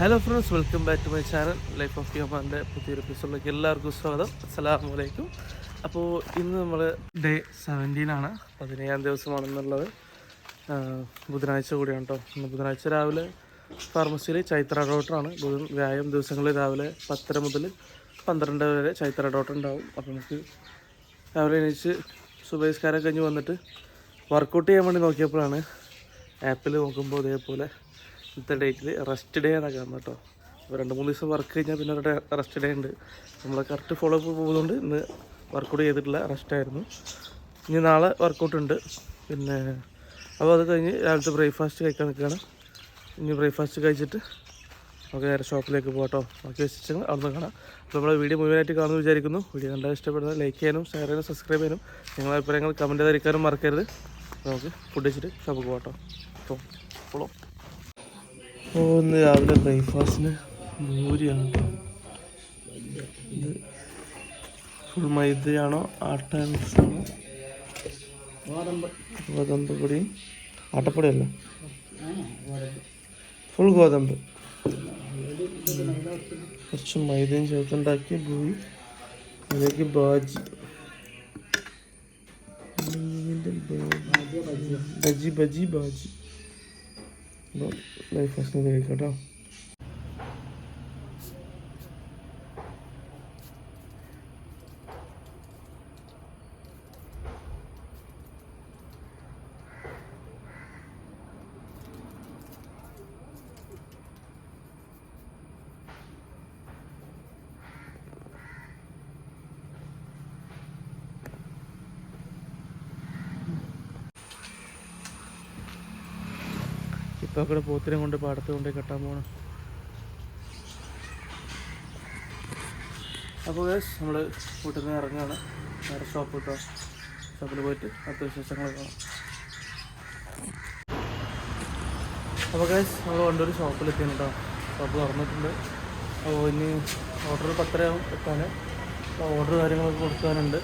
Hello friends welcome back to my channel life of യോമാന്റെ പുതിയൊരു എപ്പിസോഡിലേക്ക് എല്ലാവർക്കും സ്വാഗതം. അസ്സലാമു അലൈക്കും. അപ്പോൾ ഇന്ന് നമ്മൾ ഡേ സെവന്റീനാണ് പതിനേഴാം ദിവസമാണെന്നുള്ളത്. ബുധനാഴ്ച കൂടിയാണ് കേട്ടോ ഇന്ന് ബുധനാഴ്ച രാവിലെ ഫാർമസിയിൽ ചൈത്ര ഡോക്ടറാണ് ബുധൻ വ്യായാമം ദിവസങ്ങളിൽ രാവിലെ പത്തര മുതൽ പന്ത്രണ്ട് വരെ ചൈത്ര ഡോക്ടർ ഉണ്ടാവും. അപ്പോൾ നമുക്ക് രാവിലെ എണീച്ച് സുബൈസ്കാരം കഴിഞ്ഞ് വന്നിട്ട് വർക്കൗട്ട് ചെയ്യാൻ വേണ്ടി നോക്കിയപ്പോഴാണ് ആപ്പിൽ നോക്കുമ്പോൾ ഇതേപോലെ ഇന്നത്തെ ഡേറ്റിൽ റെസ്റ്റ് ഡേ എന്നൊക്കെ വന്നു കേട്ടോ അപ്പോൾ രണ്ട് മൂന്ന് ദിവസം വർക്ക് കഴിഞ്ഞാൽ പിന്നെ അവരുടെ റെസ്റ്റ് ഡേ ഉണ്ട് നമ്മൾ കറക്റ്റ് ഫോളോ അപ്പ് പോകുന്നതുകൊണ്ട് ഇന്ന് വർക്കൗട്ട് ചെയ്തിട്ടില്ല റെസ്റ്റ് ആയിരുന്നു. ഇനി നാളെ വർക്കൗട്ട് ഉണ്ട് പിന്നെ അപ്പോൾ അത് കഴിഞ്ഞ് രാവിലത്തെ ബ്രേക്ക്ഫാസ്റ്റ് കഴിക്കാൻ നിൽക്കുകയാണ് ഇനി ബ്രേക്ക്ഫാസ്റ്റ് കഴിച്ചിട്ട് നമുക്ക് നേരെ ഷോപ്പിലേക്ക് പോകട്ടോ ബാക്കി വിശേഷങ്ങൾ അവിടെ കാണാം. അപ്പോൾ നമ്മളെ വീഡിയോ മുഴുവനായിട്ട് കാണുമെന്ന് വിചാരിക്കുന്നു. വീഡിയോ കണ്ടാൽ ഇഷ്ടപ്പെടുന്നത് ലൈക്ക് ചെയ്യാനും ഷെയർ ചെയ്യാനും സബ്സ്ക്രൈബ് ചെയ്യാനും നിങ്ങളുടെ അഭിപ്രായങ്ങൾ കമന്റ് ചെയ്തിരിക്കാനും മറക്കരുത്. നമുക്ക് ഫുഡ് വെച്ചിട്ട് ഷോപ്പിൽ പോകട്ടോ അപ്പോൾ ഓ ഇന്ന് രാവിലെ ബ്രേക്ക്ഫാസ്റ്റിന്. മൂരിയാണ് ഇത് ഫുൾ മൈദയാണോ ആട്ട ആണോ ഗോതമ്പ് പൊടിയും. ആട്ടപ്പൊടിയല്ല. ഫുൾ ഗോതമ്പ്. കുറച്ച് മൈദയും ചേർത്തുണ്ടാക്കി ഭൂമി അതിലേക്ക് ബാജി. ബജി ബജി ബാജി. അപ്പോൾ ബ്രേക്ക്ഫാസ്റ്റിന് കഴിക്കാം കേട്ടോ. അവിടെ പോത്തിനെ കൊണ്ട് പാടത്ത് കൊണ്ട് കെട്ടാൻ പോകണം അപ്പോൾ ഗൈസ് നമ്മൾ വീട്ടിൽ നിന്ന് ഇറങ്ങുകയാണ്. വേറെ ഷോപ്പ് കിട്ടുക ഷോപ്പിൽ പോയിട്ട് അടുത്ത വിശേഷങ്ങൾ കാണാം. അപ്പോൾ ഗൈസ് നമ്മൾ കൊണ്ടൊരു ഷോപ്പിലെത്തിയാണ് കേട്ടോ ഷോപ്പ് തുറന്നിട്ടുണ്ട്. അപ്പോൾ ഇനി ഓർഡർ പത്തരയാവും എത്താൻ ഓർഡർ കാര്യങ്ങളൊക്കെ കൊടുക്കാനുണ്ട്.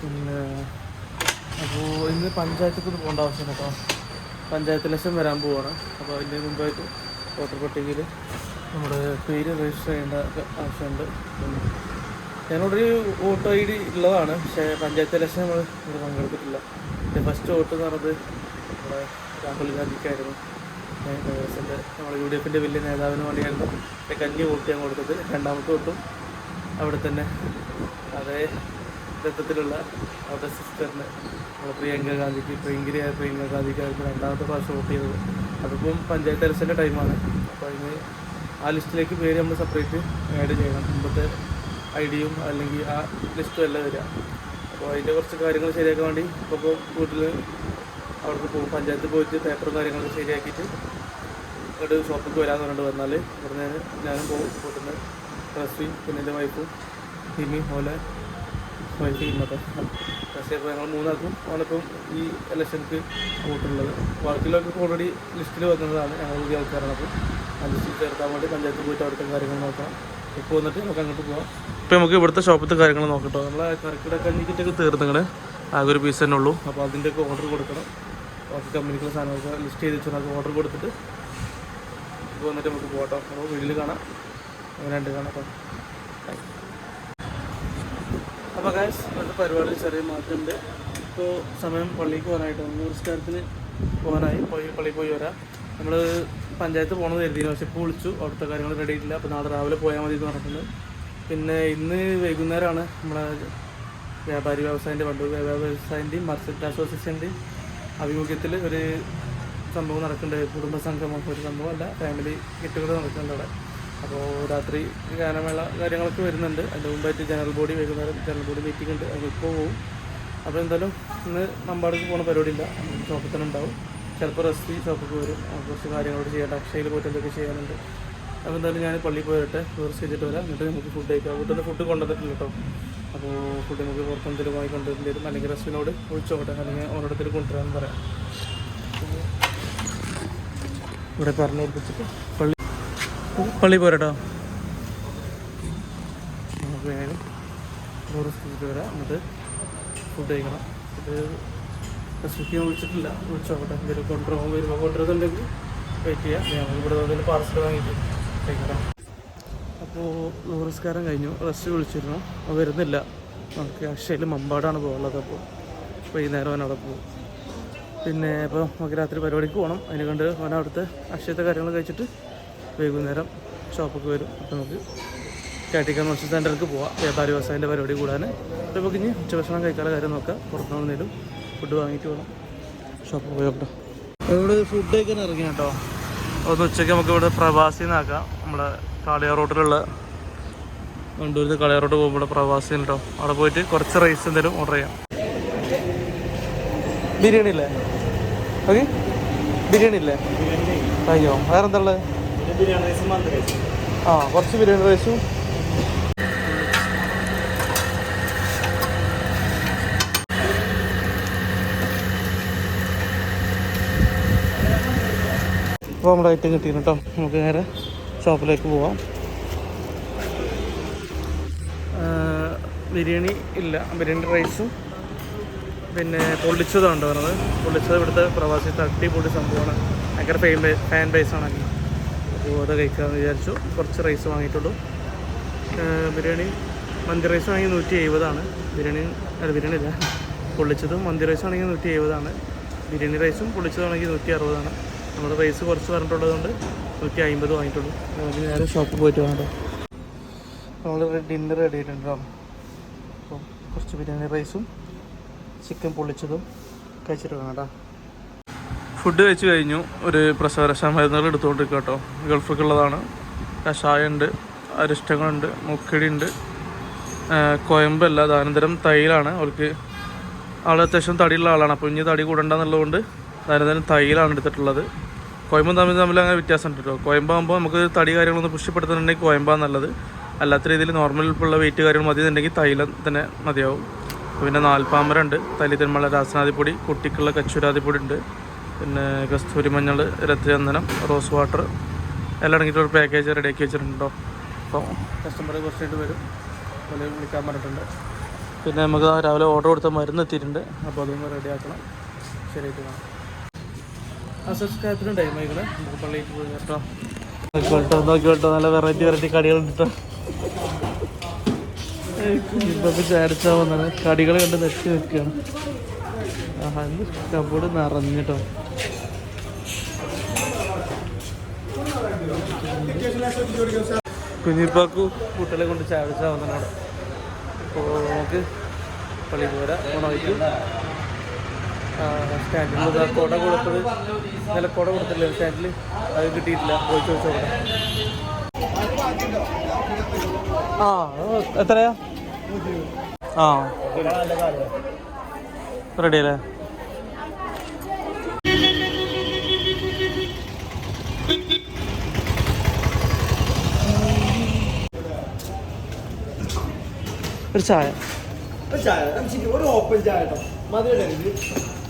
പിന്നെ അപ്പോൾ ഇന്ന് പഞ്ചായത്തേക്ക് ഒന്ന് പോകേണ്ട ആവശ്യമില്ല കേട്ടോ പഞ്ചായത്ത് ലക്ഷം വരാൻ പോവാണ്. അപ്പോൾ അതിന്റെ മുമ്പായിട്ട് വോട്ടർ പട്ടികയിൽ നമ്മുടെ പേര് രജിസ്റ്റർ ചെയ്യേണ്ട ആവശ്യമുണ്ട്. ഞാനോടൊരു വോട്ടർ ഐ ഡി ഉള്ളതാണ്. പക്ഷേ പഞ്ചായത്ത് ഇലക്ഷൻ നമ്മൾ ഇവിടെ പങ്കെടുത്തിട്ടില്ല. എന്റെ ഫസ്റ്റ് വോട്ട് എന്ന് പറഞ്ഞത് നമ്മുടെ രാഹുൽ ഗാന്ധിക്കായിരുന്നു. കോൺഗ്രസിന്റെ നമ്മുടെ യു ഡി എഫിന്റെ വലിയ നേതാവിന് വേണ്ടിയായിരുന്നു എന്റെ കഞ്ഞി വോട്ട് ഞാൻ കൊടുത്തത്. രണ്ടാമത്തെ വോട്ടും അവിടെ തന്നെ. അതേ രക്തത്തിലുള്ള അവരുടെ സിസ്റ്ററിന് പ്രിയങ്ക ഗാന്ധിക്ക് പ്രിയങ്കരിയായ പ്രിയങ്ക ഗാന്ധിക്ക് അവർക്ക് രണ്ടാമത്തെ പ്രാവശ്യം വോട്ട് ചെയ്തത്. അതിപ്പം പഞ്ചായത്ത് ഇലക്ഷന്റെ ടൈമാണ് അപ്പോൾ അതിന് ആ ലിസ്റ്റിലേക്ക് പേര് നമ്മൾ സെപ്പറേറ്റ് ആഡ് ചെയ്യണം. മുമ്പത്തെ ഐ ഡിയും അല്ലെങ്കിൽ ആ ലിസ്റ്റും എല്ലാം വരിക. അപ്പോൾ അതിന്റെ കുറച്ച് കാര്യങ്ങൾ ശരിയാക്കാൻ വേണ്ടി ഇപ്പോൾ വീട്ടിൽ അവർക്ക് പോകും. പഞ്ചായത്ത് പോയിട്ട് പേപ്പറും കാര്യങ്ങളൊക്കെ ശരിയാക്കിയിട്ട് ഇങ്ങോട്ട് ഷോപ്പിലേക്ക് വരാമെന്ന് പറഞ്ഞിട്ട് വന്നാൽ ഇവിടുന്ന് ഞാനും പോകും വീട്ടിൽ റസ്വി പിന്നെ എന്റെ വൈഫും ഹിമി വൈഫ് ചെയ്യുന്നത്. പക്ഷേ ഇപ്പോൾ ഞങ്ങൾ മൂന്നാൾക്കും ആണിപ്പം ഈ ഇലക്ഷൻക്ക് വോട്ടുള്ളത്. ബാക്കിയുള്ളവർക്ക് ഓൾറെഡി ലിസ്റ്റിൽ വന്നതാണ് ഞങ്ങൾ പുതിയ ആൾക്കാരാണ് അപ്പോൾ ആ ലിസ്റ്റിൽ ചേർക്കാൻ വേണ്ടി പഞ്ചായത്തിൽ പോയിട്ട് അവിടുത്തെ കാര്യങ്ങൾ നോക്കാം. ഇപ്പോൾ വന്നിട്ട് നമുക്ക് അങ്ങോട്ട് പോകാം ഇപ്പോൾ നമുക്ക് ഇവിടുത്തെ ഷോപ്പിലത്തെ കാര്യങ്ങൾ നോക്കട്ടോ. നമ്മളെ കറക്കിടെ കഞ്ഞിക്കിട്ടൊക്കെ തീർന്നിങ്ങനെ ആകെ ഒരു പീസ് തന്നെ ഉള്ളൂ. അപ്പോൾ അതിന്റെയൊക്കെ ഓർഡർ കൊടുക്കണം. ബാക്കി കമ്പനിക്കുള്ള സാധനങ്ങളൊക്കെ ലിസ്റ്റ് ചെയ്ത് വെച്ചാൽ ഓർഡർ കൊടുത്തിട്ട് ഇപ്പോൾ വന്നിട്ട് നമുക്ക് പോകട്ടോ അപ്പോൾ വീട്ടിൽ കാണാം. അങ്ങനെ രണ്ട് കാണാം. അപ്പോൾ അപ്പോൾ ഇവിടുത്തെ പരിപാടി ചെറിയ മാറ്റമുണ്ട്. ഇപ്പോൾ സമയം പള്ളിക്ക് പോകാനായിട്ട് നൂറ് സ്കാരത്തിന് പോകാനായി. പോയി പള്ളിയിൽ പോയി വരാം. നമ്മൾ പഞ്ചായത്ത് പോകണമെന്ന് കരുതിയിരുന്നു. പക്ഷെ ഇപ്പോൾ വിളിച്ചു. അവിടുത്തെ കാര്യങ്ങൾ റെഡി ആയിട്ടില്ല. അപ്പോൾ നാളെ രാവിലെ പോയാൽ മതി എന്ന് പറഞ്ഞിട്ടുണ്ട്. പിന്നെ ഇന്ന് വൈകുന്നേരമാണ് നമ്മളെ വ്യാപാരി വ്യവസായന്റെ പണ്ട്. വ്യവസായന്റെയും മർച്ചന്റ് അസോസിയേഷന്റെയും ആഭിമുഖ്യത്തിൽ ഒരു സംഭവം നടക്കുന്നുണ്ട്. കുടുംബ സംഗമം ഒരു അല്ല. ഫാമിലി ഗെറ്റുകൾ നടക്കുന്നുണ്ട് അവിടെ. അപ്പോൾ രാത്രി ഗാനമേള കാര്യങ്ങളൊക്കെ വരുന്നുണ്ട്. അതിന്റെ മുമ്പായിട്ട് ജനറൽ ബോഡി വൈകുന്നേരം ജനറൽ ബോഡി മീറ്റിംഗ് ഉണ്ട്. അതിൽ ഇപ്പോൾ പോകും അപ്പോൾ എന്തായാലും ഇന്ന് നമ്പാടക്ക് പോകുന്ന പരിപാടിയില്ല. ഉണ്ടാവും. ചിലപ്പോൾ റെസ്റ്റ് ഷോപ്പിൽ വരും. കുറച്ച് കാര്യങ്ങളോട് ചെയ്യേണ്ട. അക്ഷയയിൽ പോയിട്ട് എന്തൊക്കെ ചെയ്യാനുണ്ട്. അപ്പോൾ എന്തായാലും ഞാൻ പള്ളിയിൽ പോയിട്ട് ടൂറിസ്റ്റ് ചെയ്തിട്ട് വരാം. എന്നിട്ട് നമുക്ക് ഫുഡ് കഴിക്കാം. വീട്ടിൽ നിന്ന് ഫുഡ് കൊണ്ടുവന്നിട്ടില്ല കേട്ടോ. അപ്പോൾ ഫുഡ് നമുക്ക് പുറത്തെന്തെങ്കിലും വാങ്ങി കൊണ്ടുവരേണ്ടി വരും. അല്ലെങ്കിൽ റെസ്റ്റിനോട് ഒഴിച്ചോട്ടെ അല്ലെങ്കിൽ ഓരോരുത്തർ കൊണ്ടുവരാമെന്ന് പറയാം. ഇവിടെ പറഞ്ഞു കൊടുത്തിട്ട് പള്ളി പള്ളി പോരട്ടോ. നമുക്ക് വേഗം ടൂറിസ്റ്റ് വരാം എന്നിട്ട് ഫുഡ് കഴിക്കണം. ഇത് സ്വിഗ്ഗി വിളിച്ചിട്ടില്ല വിളിച്ചോട്ടെ എന്തെങ്കിലും കൊണ്ടുപോകാൻ വരുമ്പോൾ കൊണ്ടുവരുന്നുണ്ടെങ്കിൽ വെയിറ്റ് ചെയ്യാം. നമുക്ക് ഇവിടെ നിന്ന് പാർസൽ വാങ്ങിയിട്ട് കഴിക്കണം. അപ്പോൾ നമസ്കാരം കഴിഞ്ഞു. റെസ്റ്റ് വിളിച്ചിരുന്നു. വരുന്നില്ല. നമുക്ക് അക്ഷയിൽ മമ്പാടാണ് പോകുള്ളത് അപ്പോൾ വൈകുന്നേരം അവൻ അവിടെ പോകും. പിന്നെ ഇപ്പോൾ നമുക്ക് രാത്രി പരിപാടിക്ക് പോകണം അതിനെ കണ്ട് അവൻ അവിടുത്തെ അക്ഷയത്തെ കാര്യങ്ങൾ കഴിച്ചിട്ട് വൈകുന്നേരം ഷോപ്പൊക്കെ വരും. അപ്പോൾ നമുക്ക് കാറ്റിക്കൽ മത്സ്യ സെന്ററിലേക്ക് പോവാം. വ്യാപാരി വ്യവസായന്റെ പരിപാടി കൂടാൻ. അപ്പോൾ നമുക്ക് ഇനി ഉച്ചഭക്ഷണം കഴിക്കാനുള്ള കാര്യം നോക്കാം. പുറത്തുനിന്ന് എന്തെങ്കിലും ഫുഡ് വാങ്ങിയിട്ട് വേണം ഷോപ്പ് പോയി ഇവിടെ ഫുഡ് കഴിക്കാൻ ഇറങ്ങി കേട്ടോ ഒന്ന് ഉച്ചയ്ക്ക് നമുക്ക് ഇവിടെ പ്രവാസി എന്നാക്കാം നമ്മുടെ കാളിയാർ റോട്ടിലുള്ള വണ്ടൂരിൽ കാളിയ റോഡ് പോകുമ്പോൾ ഇവിടെ പ്രവാസി കേട്ടോ അവിടെ പോയിട്ട് കുറച്ച് റൈസ് എന്തെങ്കിലും ഓർഡർ ചെയ്യാം. ബിരിയാണി ഇല്ലേ? ഓക്കെ? ബിരിയാണി ഇല്ലേ? അയ്യോ വേറെ എന്താ ഉള്ളത്? ആ കുറച്ച് ബിരിയാണി റൈസും. അപ്പോൾ നമ്മുടെ ഐറ്റം കിട്ടിയിരുന്നു കേട്ടോ നമുക്ക് നേരെ ഷോപ്പിലേക്ക് പോവാം. ബിരിയാണി ഇല്ല. ബിരിയാണി റൈസും. പിന്നെ പൊള്ളിച്ചതാണ് പറഞ്ഞത്. പൊള്ളിച്ചത് ഇവിടുത്തെ പ്രവാസി തട്ടി പൊടി സംഭവമാണ്. ഭയങ്കര ഫെയിൻ ഫാൻ ബേസ് അത് കഴിക്കാമെന്ന് വിചാരിച്ചു. കുറച്ച് റൈസ് വാങ്ങിയിട്ടുള്ളൂ. ബിരിയാണി മന്തി റൈസ് ആണെങ്കിൽ നൂറ്റി എഴുപതാണ് ബിരിയാണി അല്ല ബിരിയാണി ഇല്ല പൊള്ളിച്ചതും മന്തി റൈസ് ആണെങ്കിൽ നൂറ്റി എഴുപതാണ് ബിരിയാണി റൈസും പൊള്ളിച്ചതാണെങ്കിൽ നൂറ്റി അറുപതാണ് നമ്മൾ റൈസ് കുറച്ച് പറഞ്ഞിട്ടുള്ളതുകൊണ്ട് നൂറ്റി അമ്പത് വാങ്ങിയിട്ടുള്ളൂ. നമുക്ക് നേരെ ഷോപ്പിൽ പോയിട്ട് വേണ്ടോ നമ്മൾ ഡിന്നർ റെഡി ആയിട്ടുണ്ടോ അപ്പം കുറച്ച് ബിരിയാണി റൈസും ചിക്കൻ പൊള്ളിച്ചതും കഴിച്ചിട്ട് വേണം കേട്ടോ ഫുഡ് കഴിച്ച് കഴിഞ്ഞു. ഒരു പ്രസവരക്ഷാ മരുന്നുകൾ എടുത്തുകൊണ്ടിരിക്കുക കേട്ടോ. ഗൾഫൊക്കെ ഉള്ളതാണ് കഷായം ഉണ്ട് അരിഷ്ടങ്ങളുണ്ട് മുക്കിടിയുണ്ട്. കോയമ്പല്ല ദാനന്തരം തൈലാണ്. അവൾക്ക് ആൾ അത്യാവശ്യം തടിയുള്ള ആളാണ്. അപ്പോൾ ഇനി തടി കൂടണ്ടെന്നുള്ളതുകൊണ്ട് ദാനന്തരം തൈലാണ് എടുത്തിട്ടുള്ളത്. കോയമ്പും തമ്മിൽ തമ്മിൽ അങ്ങനെ വ്യത്യാസം ഉണ്ട് കേട്ടോ. കോയമ്പാകുമ്പോൾ നമുക്ക് തടി കാര്യങ്ങളൊന്നും പുഷ്ടിപ്പെടുത്തുന്നുണ്ടെങ്കിൽ കോയമ്പാണ് നല്ലത്. അല്ലാത്ത രീതിയിൽ നോർമൽ ഉള്ള വെയിറ്റ് കാര്യങ്ങൾ മതി എന്നുണ്ടെങ്കിൽ തൈലം തന്നെ മതിയാവും. പിന്നെ നാൽപ്പാമര ഉണ്ട് തലിതന്മള രാസനാദിപ്പൊടി കുട്ടിക്കുള്ള കച്ചൂരാദിപ്പൊടി ഉണ്ട്. പിന്നെ കസ്തൂരി മഞ്ഞൾ രക്തചന്ദനം റോസ് വാട്ടർ. എല്ലാം അടങ്ങിയിട്ട് ഒരു പാക്കേജ് റെഡിയാക്കി വെച്ചിട്ടുണ്ടോ? അപ്പോൾ കസ്റ്റമർ കുറച്ചായിട്ട് വരും. അതിൽ വിളിക്കാൻ പറഞ്ഞിട്ടുണ്ട്. പിന്നെ നമുക്ക് ആ രാവിലെ ഓർഡർ കൊടുത്ത മരുന്ന് എത്തിയിട്ടുണ്ട്. അപ്പോൾ അതൊന്ന് റെഡിയാക്കണം ശരിയായിട്ട് കാണാം. ആ സബ്സ്ക്രൈബിന് ടൈം ആയിക്കണേ നമുക്ക് പള്ളിയിൽ പോയി കേട്ടോ. നോക്കി കേട്ടോ നോക്കി കേട്ടോ നല്ല വെറൈറ്റി വെറൈറ്റി കടികളുണ്ട് കേട്ടോ ഇപ്പൊക്കെ ചാടിച്ചാ വന്നാണ് കടികൾ കണ്ട് നെറ്റി നിൽക്കുകയാണ് ആഹാ എന്ത് കബോർഡ് നിറഞ്ഞിട്ടോ കുഞ്ഞിപ്പാക്കു കുട്ടികളെ കൊണ്ട് ചാടിച്ചാ വന്നാണ് അവിടെ. അപ്പോൾ നമുക്ക് പള്ളി പോരാ ഓണമായിട്ട് സ്റ്റാൻഡിൽ കുട കൊടുത്തത്. നല്ല കുട കൊടുത്തില്ല സ്റ്റാൻഡിൽ അത് കിട്ടിയിട്ടില്ല. പോയി ചോദിച്ചോട്ടെ ആ എത്രയാ? ആ. റെഡി അല്ലേ കേട്ടോ ചായ.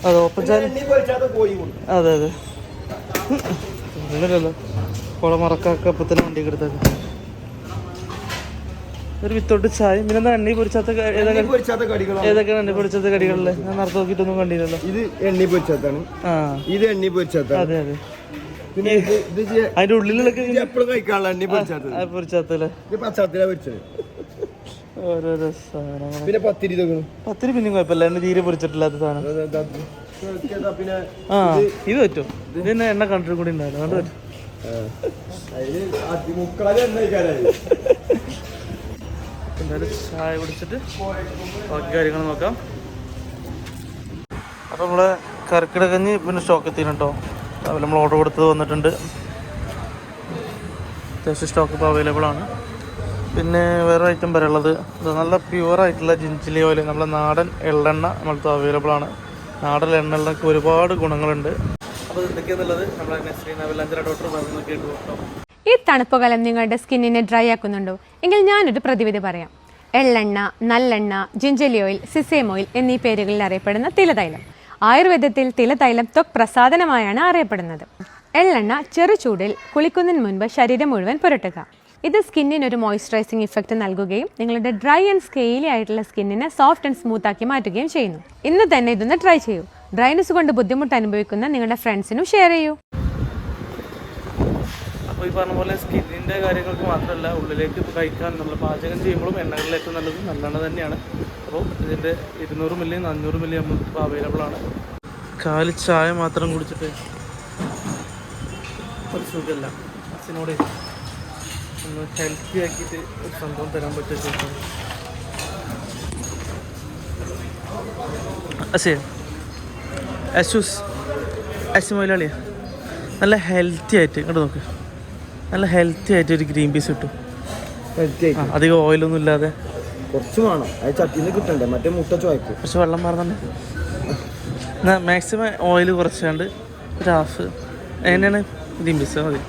അതെ ഓപ്പൺ ചായ പൊരിച്ചാത്ത അതെ അതെ അങ്ങനെയല്ലോ കുള മറക്കാക്കപ്പത്തിന് വണ്ടി എടുത്തേക്ക്. ഒരു വിത്തോട്ട് ചായ. പിന്നെ എണ്ണി പൊരിച്ചാത്ത പൊരിച്ചാത്ത ഏതൊക്കെയാണ് എണ്ണി പൊരിച്ചാത്ത കടികളിലെ? ഞാൻ നേരത്തെ നോക്കിയിട്ടൊന്നും കണ്ടില്ലല്ലോ. ഇത് എണ്ണി പൊരിച്ചാത്താണ്. ആ. ഇത് എണ്ണി പൊരിച്ചാത്താണ്. അതെ അതെ. അതിന്റെ ഉള്ളിലൊക്കെ എപ്പോഴും കഴിക്കാനുള്ള എണ്ണി പൊരിച്ചാത്ത പൊരിച്ചാത്തല്ലേ ഇത് പച്ചത്തിലാ പൊരിച്ചത്. ഓരോരോ സാധനങ്ങൾ പിന്നെ പത്തിരി ഇതൊക്കെ പത്തിരി പിന്നെ കുഴപ്പമില്ല. എണ്ണ തീരെ പൊരിച്ചിട്ടില്ലാത്ത സാധനം. ആ ഇത് പറ്റും ഇത് തന്നെ എണ്ണ കണ്ടിട്ട് കൂടി ഉണ്ടായിരുന്നു അതുകൊണ്ട് പറ്റും. എന്തായാലും ചായ കുടിച്ചിട്ട് ബാക്കി കാര്യങ്ങൾ നോക്കാം. അപ്പോൾ നമ്മളെ കർക്കിടകഞ്ഞ് പിന്നെ സ്റ്റോക്ക് എത്തി കേട്ടോ. രാവിലെ നമ്മൾ ഓർഡർ കൊടുത്തത് വന്നിട്ടുണ്ട്. അത്യാവശ്യം സ്റ്റോക്ക് ഇപ്പോൾ അവൈലബിൾ ആണ്. പിന്നെ വേറെ ഐറ്റം പറയുള്ളത് ഇത് നല്ല പ്യുവർ ആയിട്ടുള്ള ജിഞ്ചിലി ഓയിൽ നമ്മുടെ നാടൻ എള്ളെണ്ണ നമ്മളത് അവൈലബിൾ ആണ്. നാടൻ എണ്ണകളിലൊക്കെ ഒരുപാട് ഗുണങ്ങളുണ്ട്. അപ്പോൾ ഈ തണുപ്പുകാലം നിങ്ങളുടെ സ്കിന്നിനെ ഡ്രൈ ആക്കുന്നുണ്ടോ? എങ്കിൽ ഞാനൊരു പ്രതിവിധി പറയാം. എള്ളെണ്ണ നല്ലെണ്ണ ജിഞ്ചലി ഓയിൽ സിസേം ഓയിൽ എന്നീ പേരുകളിൽ അറിയപ്പെടുന്ന തിലതൈലം. ആയുർവേദത്തിൽ തിലതൈലം ത്വക് പ്രസാദനമായാണ് അറിയപ്പെടുന്നത്. എള്ളെണ്ണ ചെറുചൂടിൽ കുളിക്കുന്നതിന് മുൻപ് ശരീരം മുഴുവൻ പുരട്ടുക. ഇത് സ്കിന്നിന് ഒരു മോയ്സ്ചറൈസിങ് ഇഫക്റ്റ് നൽകുകയും നിങ്ങളുടെ ഡ്രൈ ആൻഡ് സ്കെയിലി ആയിട്ടുള്ള സ്കിന്നിനെ സോഫ്റ്റ് ആൻഡ് സ്മൂത്ത് ആക്കി മാറ്റുകയും ചെയ്യുന്നു. ഇന്ന് തന്നെ ഇതൊന്ന് ട്രൈ ചെയ്യൂ. ഡ്രൈനസ് കൊണ്ട് ബുദ്ധിമുട്ട് അനുഭവിക്കുന്ന നിങ്ങളുടെ ഫ്രണ്ട്സിനും ഷെയർ ചെയ്യൂ. അപ്പോൾ ഈ പറഞ്ഞ പോലെ സ്കിന്നിന്റെ കാര്യങ്ങൾക്ക് മാത്രമല്ല ഉള്ളിലേക്ക് കഴിക്കാൻ നമ്മൾ പാചകം ചെയ്യുമ്പോഴും എണ്ണകളിൽ ഏറ്റവും നല്ലത് നല്ലെണ്ണ തന്നെയാണ്. അപ്പോൾ ഇതിന്റെ ഇരുന്നൂറ് മില്ലി നാനൂറ് മില്ലി ഇപ്പോൾ അവൈലബിൾ ആണ്. കാലി ചായ മാത്രം കുടിച്ചിട്ട് ഒരു സുഖമല്ല. അച്ഛനോട് ഒന്ന് ഹെൽത്തി ആക്കിയിട്ട് ഒരു സംഭവം തരാൻ പറ്റും അസേ അശു മൊയിലാളിയാ. നല്ല ഹെൽത്തി ആയിട്ട് ഇങ്ങോട്ട് നോക്ക്. നല്ല ഹെൽത്തി ആയിട്ട് ഒരു ഗ്രീൻ പീസ് കിട്ടും. ഹെൽത്തി അധികം ഓയിലൊന്നും ഇല്ലാതെ. കുറച്ച് വേണം. അത് ചട്ടിന്ന് കിട്ടണ്ടേ? മറ്റേ മുട്ട ചോയ്ക്കും കുറച്ച് വെള്ളം മാറുന്നുണ്ട്. മാക്സിമം ഓയിൽ കുറച്ചാണ്ട് ഒരു ഹാഫ് എങ്ങനെയാണ്? ഗ്രീൻ പീസ് മതി.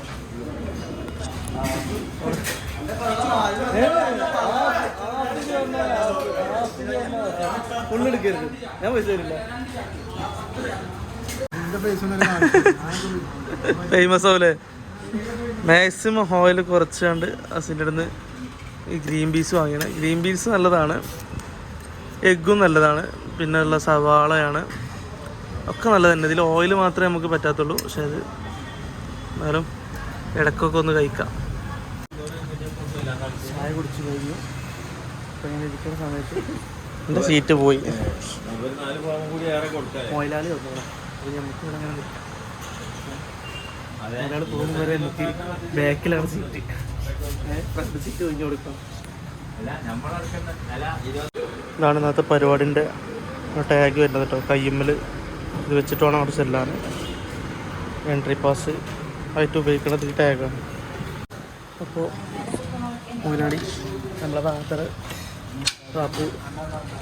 ഫേമസ് ആവൂലേ? മാക്സിമം ഓയിൽ കുറച്ചാണ്ട് അസിന്റെ അടുത്ത് ഈ ഗ്രീൻ പീസ് വാങ്ങിയാണ് ഗ്രീൻ പീസ് നല്ലതാണ്. എഗ്ഗും നല്ലതാണ്. പിന്നെ ഉള്ള സവാളയാണ്. ഒക്കെ നല്ലത് തന്നെ. ഇതിൽ ഓയിൽ മാത്രമേ നമുക്ക് പറ്റാത്തുള്ളൂ. പക്ഷേ അത് എന്നാലും ഇടയ്ക്കൊക്കെ ഒന്ന് കഴിക്കാം. ചായ കുടിച്ചു കഴിഞ്ഞു. അപ്പം ഇങ്ങനെ ഇരിക്കുന്ന സമയത്ത് എന്റെ സീറ്റ് പോയി. മൊയിലാളി അപ്പോൾ നമുക്ക് ഇവിടെ അങ്ങനെ നിൽക്കാം. ഒരാൾ പോകുന്ന വരെ എനിക്ക് ബാക്കിലാണ് സീറ്റ് ഫ്രണ്ട് സീറ്റ് ഒഴിഞ്ഞു കൊടുക്കാം. ഇതാണ് ഇന്നത്തെ പരിപാടിന്റെ ടാഗ് വരുന്നത് കേട്ടോ. കയ്യമ്മൽ ഇത് വെച്ചിട്ട് വേണം അവിടെ ചെല്ലാൻ എൻട്രി പാസ് ആയിട്ട് ഉപയോഗിക്കുന്നത് ഈ ടാഗാണ് അപ്പോൾ മുതലാളി. നമ്മളെ ഭാഗത്തത് ബാപ്പു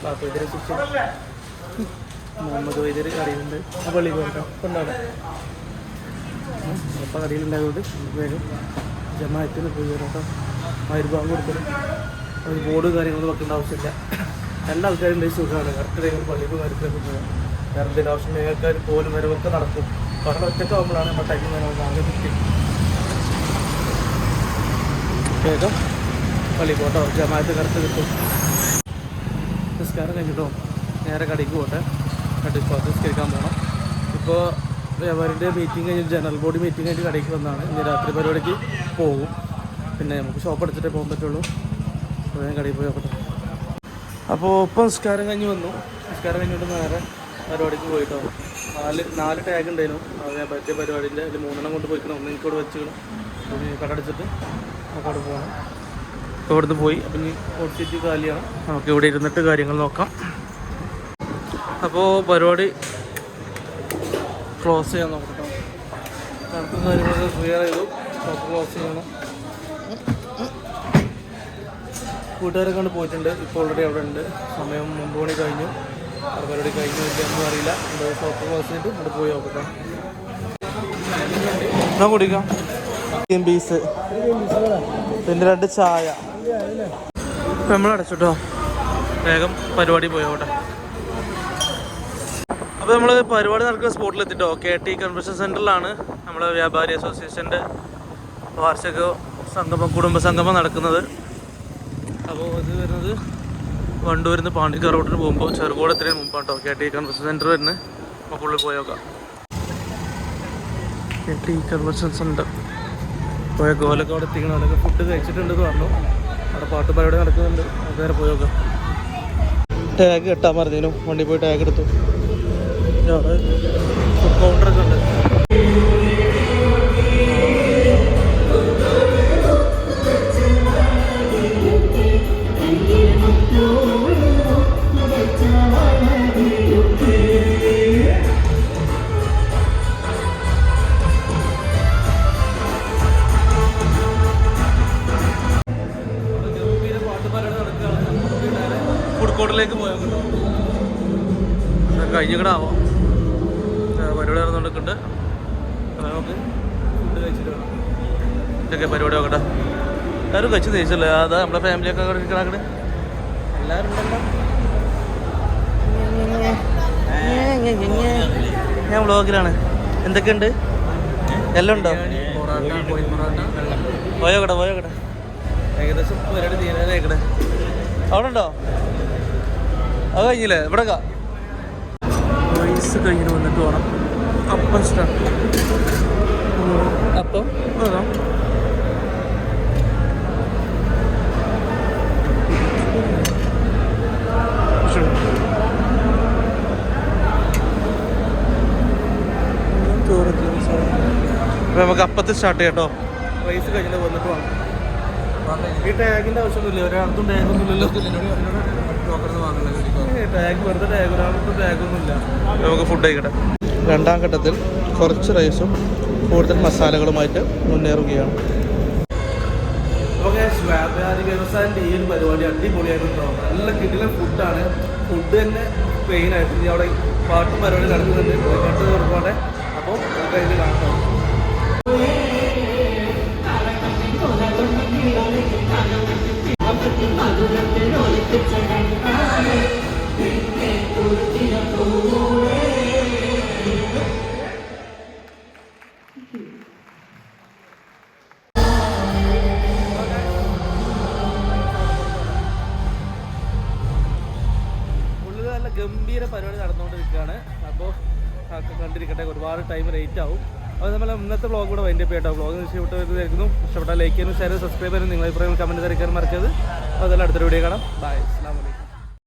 ബാപ്പു ഇതിരെ കുറിച്ച് മുഹമ്മദ് വൈദ്യർ കടയിലുണ്ട് ആ പള്ളി പോകട്ടോ കൊണ്ടാണ് അപ്പം കടയിലുണ്ടായതുകൊണ്ട് വേഗം ജമായത്തിന് പോയി കേട്ടോ. മരുഭാഗം കൊടുത്തത് ഒരു ബോർഡ് കാര്യങ്ങളൊന്നും വെക്കേണ്ട ആവശ്യമില്ല. രണ്ട് ആൾക്കാരുണ്ട് സുഖമാണ്. കറക്റ്റ് ടൈമിൽ പള്ളിക്ക് കാര്യത്തിലൊക്കെ പോകാം വേറെ എന്തെങ്കിലും ആവശ്യം ആൾക്കാർ പോലും വരവൊക്കെ നടക്കും. കാരണം ഒറ്റക്കാവുമ്പോഴാണ് നമ്മൾ ടൈം നമുക്ക് ആകെ കിട്ടി? വേഗം പള്ളി പോട്ടോ ജമാത്ത് കറക്റ്റ് കിട്ടും. നിസ്കാരം കഴിഞ്ഞിട്ടോ? നേരെ കടയ്ക്ക് പോട്ടെ. കടയ്ക്ക് പോകാൻ നിസ്കരിക്കാൻ പോകണം ഇപ്പോൾ വ്യാപാരിന്റെ മീറ്റിംഗ് കഴിഞ്ഞ് ജനറൽ ബോഡി മീറ്റിംഗ് കഴിഞ്ഞ് കടയ്ക്ക് വന്നതാണ് ഇനി രാത്രി പരിപാടിക്ക് പോകും. പിന്നെ നമുക്ക് ഷോപ്പ് എടുത്തിട്ടേ പോകാൻ പറ്റുള്ളൂ. അപ്പോൾ ഞാൻ കടയിൽ പോയി നോക്കട്ടെ. അപ്പോൾ ഇപ്പം നിസ്കാരം കഴിഞ്ഞ് വന്നു. നിസ്കാരം കഴിഞ്ഞിട്ട് നേരെ പരിപാടിക്ക് പോയിട്ടോ. നാല് നാല് ടാഗ് ഉണ്ടായിരുന്നു. അത് പറ്റിയ പരിപാടിന്റെ അതിൽ മൂന്നെണ്ണം കൊണ്ട് പോയിക്കണം. ഒന്ന് എനിക്കോട് വെച്ചിക്കണം കട നമുക്ക് അവിടെ പോകണം ഇവിടുന്ന് പോയി. അപ്പം ഇനി സീറ്റ് കാലിയാണ് നമുക്ക് ഇവിടെ ഇരുന്നിട്ട് കാര്യങ്ങൾ നോക്കാം. അപ്പോൾ പരിപാടി ക്ലോസ് ചെയ്യാൻ നോക്കാം. കണക്കും കാര്യങ്ങളൊക്കെ ക്ലിയർ ചെയ്തു. ക്ലോസ് ചെയ്യണം. കൂട്ടുകാരെ കൊണ്ട് പോയിട്ടുണ്ട്. ഇപ്പോൾ ഓൾറെഡി അവിടെ ഉണ്ട്. സമയം മുമ്പ് മണി കഴിഞ്ഞു. അവിടെ പരിപാടി കഴിഞ്ഞു എന്ന് അറിയില്ല. ഇവിടെ ഷോപ്പ് ക്ലോസ് ചെയ്തിട്ട് അവിടെ പോയി നോക്കട്ടെ. എന്നാ കുടിക്കാം? ബീസ് പിന്നെ രണ്ട് ചായ. നമ്മൾ അടച്ചിട്ടോ വേഗം പരിപാടി പോയോട്ടെ. അപ്പോൾ നമ്മൾ പരിപാടി നടക്കുന്ന സ്പോട്ടിലെത്തിട്ടോ. കെ ടി കൺവെൻഷൻ സെന്ററിലാണ് നമ്മുടെ വ്യാപാരി അസോസിയേഷന്റെ വാർഷിക സംഗമം കുടുംബ സംഗമം നടക്കുന്നത്. അപ്പോൾ ഇത് വരുന്നത് വണ്ടൂരിൽ നിന്ന് പാണ്ടിക്കാർ റോഡിന് പോകുമ്പോൾ ചെറുകോട് എത്രയും മുമ്പാണ് കേട്ടോ കെ ടി കൺവെൻഷൻ സെന്റർ വരുന്നത് നമുക്ക് ഉള്ളിൽ പോയി നോക്കാം കെ ടി കൺവെൻഷൻ സെന്റർ പോയ ഗോലൊക്കെ അവിടെ എത്തിക്കണം? അതൊക്കെ ഫുഡ് കഴിച്ചിട്ടുണ്ടെന്ന് പറഞ്ഞു. അവിടെ പാട്ട് പരിപാടി നടക്കുന്നുണ്ട്. നേരെ പോയി നോക്കാം. ടാഗ് കെട്ടാൻ പറഞ്ഞതിനും വണ്ടി പോയി ടാഗ് എടുത്തു. കൗണ്ടറൊക്കെ ഉണ്ട്. ഫുഡ് പോയാൽ കഴിഞ്ഞിക്കണാവോ പരിപാടി നടന്നുകൊണ്ടിരിക്കുന്നുണ്ട്. അപ്പോൾ നമുക്ക് ഫുഡ് കഴിച്ചിട്ട് ഇതൊക്കെ പരിപാടി നോക്കട്ടെ. എല്ലാവരും കഴിച്ച് തേച്ചല്ലേ അതാ നമ്മുടെ ഫാമിലിയൊക്കെ അവിടെ ഇരിക്കണാക്കണേ എല്ലാവരും ഞാൻ വ്ളോഗിലാണ്. എന്തൊക്കെയുണ്ട്? എല്ലാം ഉണ്ടോ? പോയോക്കട്ടെ പോയോക്കട്ടെ. ഏകദേശം പരിപാടി തീരാനായിക്കട്ടെ അവിടെ ഉണ്ടോ? അത് കഴിഞ്ഞില്ലേ ഇവിടെ വയസ്സ് കഴിഞ്ഞിട്ട് വന്നിട്ട് വേണം. അപ്പം സ്റ്റാർട്ട് അപ്പം? അതാ. നമുക്ക് അപ്പത്ത് സ്റ്റാർട്ട് ചെയ്യട്ടോ റൈസ് കഴിഞ്ഞിട്ട് വന്നിട്ട് വേണം. ഈ ടാഗിന്റെ ആവശ്യമൊന്നുമില്ല. ഒരാൾക്കും ടാഗൊന്നുമില്ലല്ലോ വാങ്ങുന്നത് ടാഗ് വെറുതെ ടാഗ് ഒരാൾക്കും ടാഗൊന്നുമില്ല നമുക്ക് ഫുഡ് കഴിക്കട്ടെ. രണ്ടാം ഘട്ടത്തിൽ കുറച്ച് റൈസും കൂടുതൽ മസാലകളുമായിട്ട് മുന്നേറുകയാണ്. ഓക്കെ വ്യാപാരി വ്യവസായന്റെ ഈ ഒരു പരിപാടി അടിപൊളിയായിട്ടുണ്ടോ നല്ല കിട്ടിലെ ഫുഡാണ് ഫുഡ് തന്നെ പെയിൻ ആയിട്ടുണ്ട് അവിടെ പാട്ടും പരിപാടി നടക്കുന്നുണ്ട്. പാട്ട് ഒരുപാട്. അപ്പോൾ നമുക്ക് അതിൽ കാണാം. ലേറ്റ് ആവും അപ്പോൾ നമ്മൾ ഇന്നത്തെ വ്ളോഗ് കൂടെ വൈൻഡപ്പ് ചെയ്യട്ടോ വ്ളോഗ് ഇഷ്ടപ്പെട്ട് വരുന്നതായിരിക്കുന്നു ഇഷ്ടപ്പെട്ടാൽ ലൈക്ക് ചെയ്യാനും ഷെയർ സബ്സ്ക്രൈബ് ചെയ്യാനും നിങ്ങളെ അഭിപ്രായങ്ങൾ കമന്റ് തിരക്കാൻ മറക്കരുത്. അപ്പോൾ അതെല്ലാം അടുത്തൊരു വീഡിയോ കാണാം. ബൈ അസ്സാം വലൈക്കും